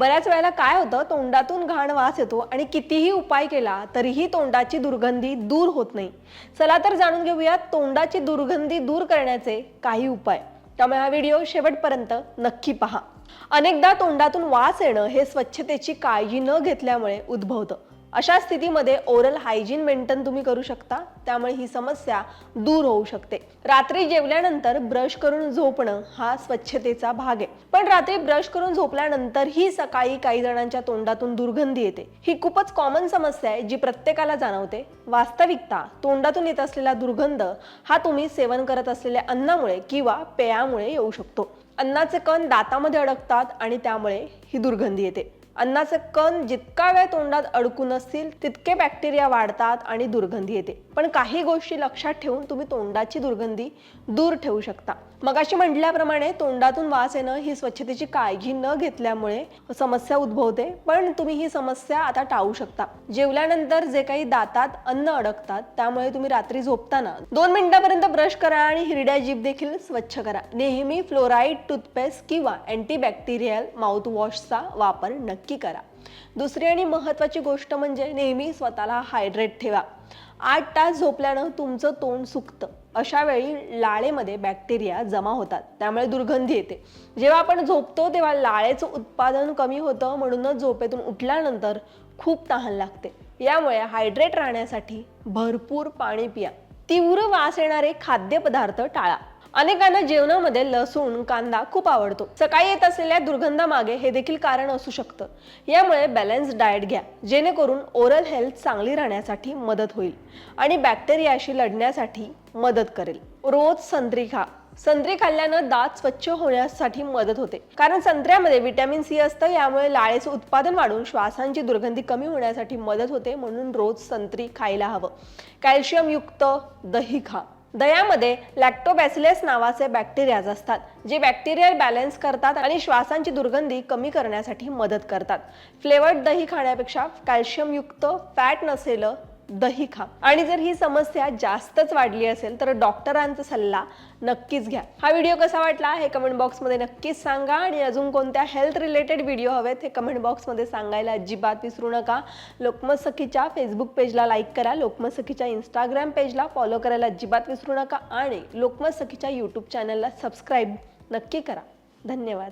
बऱ्याच वेळेला काय होतं तोंडातून घाण वास येतो आणि कितीही उपाय केला तरीही तोंडाची दुर्गंधी दूर होत नाही. चला तर जाणून घेऊयात तोंडाची दुर्गंधी दूर करण्याचे काही उपाय. त्यामुळे हा व्हिडिओ शेवटपर्यंत नक्की पहा. अनेकदा तोंडातून वास येणं हे स्वच्छतेची काळजी न घेतल्यामुळे उद्भवतं. अशा स्थितीमध्ये ओरल हायजीन मेंटेन तुम्ही करू शकता. त्यामुळे ही समस्या दूर होऊ शकते. रात्री जेवल्यानंतर ब्रश करून झोपणं हा स्वच्छतेचा भाग आहे. पण रात्री ब्रश करून झोपल्यानंतर ही सकाळी काही जणांच्या तोंडातून दुर्गंधी येते. ही खूपच कॉमन समस्या आहे जी प्रत्येकाला जाणवते. वास्तविकता तोंडातून येत असलेला दुर्गंध हा तुम्ही सेवन करत असलेल्या अन्नामुळे किंवा पेयामुळे येऊ शकतो. अन्नाचे कण दातामध्ये अडकतात आणि त्यामुळे ही दुर्गंधी येते. अन्नाचे कण जितका वेळ तोंडात अडकून असतील तितके बॅक्टेरिया वाढतात आणि दुर्गंधी येते. पण काही गोष्टी लक्षात ठेवून तुम्ही तोंडाची दुर्गंधी दूर ठेवू शकता. मगाशी म्हटल्याप्रमाणे तोंडातून वास येणं ही स्वच्छतेची काळजी न घेतल्यामुळे समस्या उद्भवते. पण तुम्ही ही समस्या आता टाळू शकता. जेवल्यानंतर जे काही दातात अन्न अडकतात त्यामुळे तुम्ही रात्री झोपताना दोन मिनिटापर्यंत ब्रश करा आणि हिरड्या जीभ देखील स्वच्छ करा. नेहमी फ्लोराईड टूथपेस्ट किंवा अँटीबॅक्टेरियल माउथवॉशचा वापर नक्की करा. दुसरी आणि महत्त्वाची गोष्ट म्हणजे नेहमी स्वतःला हायड्रेट ठेवा. आठ तास झोपल्यानं तुमचं तोंड सुकतं. अशा वेळी लाळेमध्ये बॅक्टेरिया जमा होतात. त्यामुळे दुर्गंधी येते. जेव्हा आपण झोपतो तेव्हा लाळेचं उत्पादन कमी होतं. म्हणूनच झोपेतून उठल्यानंतर खूप तहान लागते. यामुळे हायड्रेट राहण्यासाठी भरपूर पाणी पिया. तीव्र वास येणारे खाद्यपदार्थ टाळा. अनेकांना जेवणामध्ये लसूण कांदा खूप आवडतो. सकाळी येत असलेल्या दुर्गंधामागे हे देखील कारण असू शकतं. यामुळे बॅलन्स डाएट घ्या. जेणेकरून ओरल हेल्थ चांगली राहण्यासाठी मदत होईल आणि बॅक्टेरियाशी लढण्यासाठी मदत करेल. रोज संत्री खा. संत्री खाल्ल्यानं दात स्वच्छ होण्यासाठी मदत होते. कारण संत्र्यामध्ये विटॅमिन सी असतं यामुळे लाळेचं उत्पादन वाढून श्वासांची दुर्गंधी कमी होण्यासाठी मदत होते म्हणून रोज संत्री खायला हवं. कॅल्शियमयुक्त दही खा. दह्यामध्ये लॅक्टोबॅसिलेस नावाचे बॅक्टेरियाज असतात जे बॅक्टेरियल बॅलन्स करतात आणि श्वासांची दुर्गंधी कमी करण्यासाठी मदत करतात. फ्लेवर्ड दही खाण्यापेक्षा कॅल्शियमयुक्त फॅट नसेलं दही खा. आणि जर ही समस्या जास्तच वाढली असेल तर डॉक्टरांचा सल्ला नक्कीच घ्या. हा व्हिडिओ कसा वाटला हे कमेंट बॉक्समध्ये नक्कीच सांगा. आणि अजून कोणत्या हेल्थ रिलेटेड व्हिडिओ हवेत हे कमेंट बॉक्समध्ये सांगायला अजिबात विसरू नका. लोकमत सखीच्या फेसबुक पेजला लाईक करा. लोकमत सखीच्या इंस्टाग्राम पेजला फॉलो करायला अजिबात विसरू नका. आणि लोकमत सखीच्या यूट्यूब चॅनलला सबस्क्राईब नक्की करा. धन्यवाद.